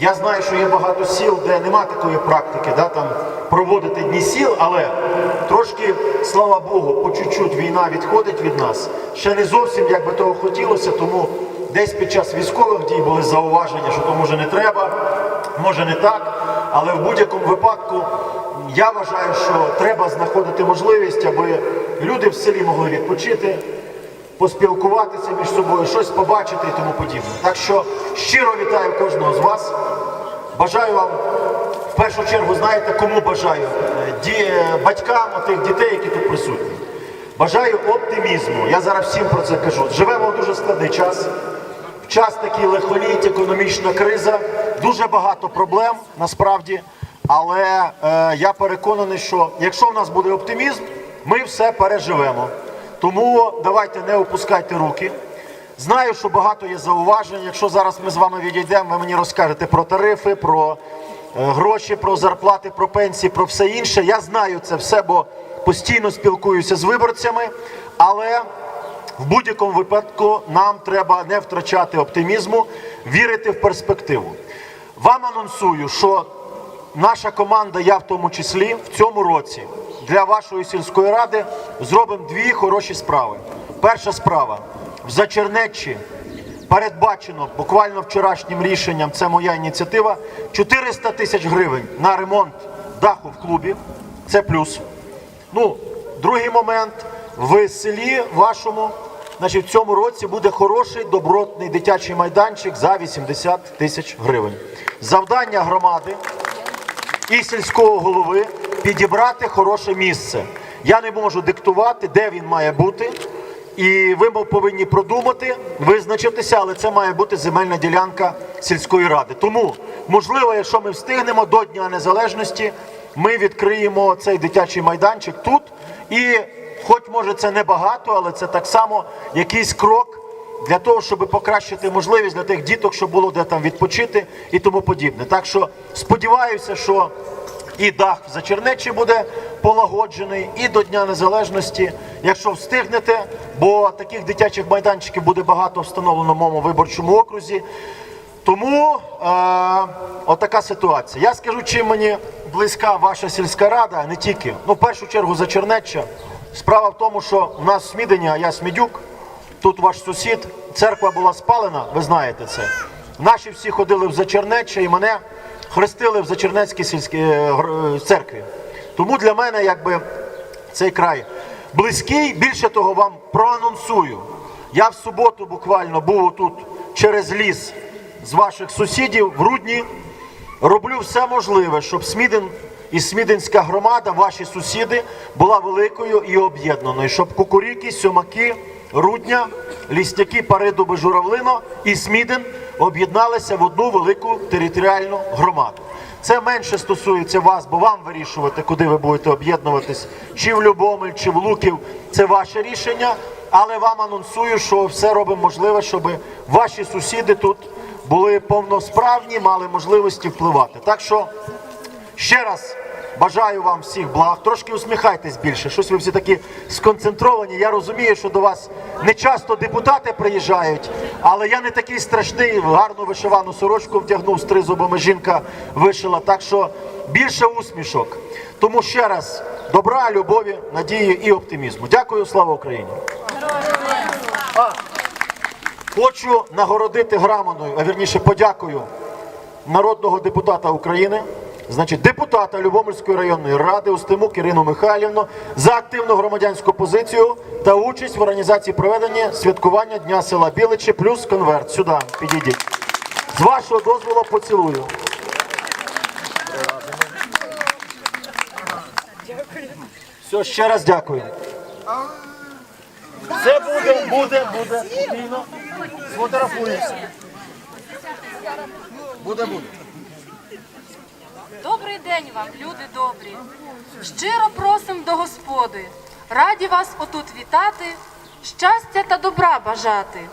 Я знаю, що є багато сіл, де нема такої практики, да, там проводити дні сіл, але трошки, слава Богу, по чуть-чуть війна відходить від нас. Ще не зовсім як би того хотілося, тому десь під час військових дій були зауваження, що то може не треба, може не так. Але в будь-якому випадку я вважаю, що треба знаходити можливість, аби люди в селі могли відпочити поспілкуватися між собою, щось побачити і тому подібне. Так що щиро вітаю кожного з вас. Бажаю вам в першу чергу, знаєте, кому бажаю? Е, Ді... Батькам тих дітей, які тут присутні. Бажаю оптимізму. Я зараз всім про це кажу. Живемо в дуже складний час. В час такий лихоліть, економічна криза, дуже багато проблем насправді. Але е, я переконаний, що якщо в нас буде оптимізм, ми все переживемо. Тому давайте не опускайте руки. Знаю, що багато є зауважень. Якщо зараз ми з вами відійдемо, ви мені розкажете про тарифи, про е, гроші, про зарплати, про пенсії, про все інше. Я знаю це все, бо постійно спілкуюся з виборцями. Але в будь-якому випадку нам треба не втрачати оптимізму, вірити в перспективу. Вам анонсую, що наша команда, я в тому числі, в цьому році для вашої сільської ради зробимо дві хороші справи. Перша справа в Зачернеччі передбачено буквально вчорашнім рішенням, це моя ініціатива, 400 тисяч гривень на ремонт даху в клубі. Це плюс. Ну, другий момент в селі вашому, значить, в цьому році буде хороший добротний дитячий майданчик за 80 тисяч гривень. Завдання громади і сільського голови підібрати хороше місце. Я не можу диктувати, де він має бути. І ви повинні продумати, визначитися, але це має бути земельна ділянка сільської ради. Тому, можливо, якщо ми встигнемо до Дня Незалежності, ми відкриємо цей дитячий майданчик тут. І, хоч може це небагато, але це так само якийсь крок для того, щоб покращити можливість для тих діток, щоб було де там відпочити і тому подібне. Так що сподіваюся, що і дах в Зачернечі буде полагоджений, і до Дня Незалежності, якщо встигнете, бо таких дитячих майданчиків буде багато встановлено в моєму виборчому окрузі. Тому е, отака ситуація. Я скажу, чим мені близька ваша сільська рада, не тільки. Ну, в першу чергу Зачернеччя. Справа в тому, що в нас в Смідені, а я Смідюк, тут ваш сусід, церква була спалена, ви знаєте це. Наші всі ходили в Зачернеччя і мене хрестили в Зачернецькій сільській е, е, церкві. Тому для мене якби цей край близький. Більше того, вам проанонсую. Я в суботу буквально був тут через ліс з ваших сусідів в Рудні. Роблю все можливе, щоб Смідин і Смідинська громада, ваші сусіди, була великою і об'єднаною, щоб кукуріки, сьомаки, рудня, лісняки, паридуби, журавлино і Смідин об'єдналися в одну велику територіальну громаду. Це менше стосується вас, бо вам вирішувати, куди ви будете об'єднуватись, чи в Любомель, чи в Луків. Це ваше рішення. Але вам анонсую, що все робимо можливе, щоб ваші сусіди тут були повносправні, мали можливості впливати. Так що ще раз бажаю вам всіх благ. Трошки усміхайтесь більше. Щось ви всі такі сконцентровані. Я розумію, що до вас не часто депутати приїжджають, але я не такий страшний. Гарну вишивану сорочку вдягнув з тризубами. Жінка вишила. Так що більше усмішок. Тому ще раз добра, любові, надії і оптимізму. Дякую, слава Україні! Хочу нагородити грамотою, а вірніше подякую народного депутата України, значить депутата Любомирської районної ради Устимук Ірину Михайлівну за активну громадянську позицію та участь в організації проведення святкування Дня села Біличі плюс конверт. Сюди підійдіть. З вашого дозволу поцілую. Все, ще раз дякую. Це буде, буде, буде. Спокійно. Сфотографуємося. Буде, буде. Добрий день вам, люди добрі. Щиро просим до Господи. Раді вас отут вітати, щастя та добра бажати.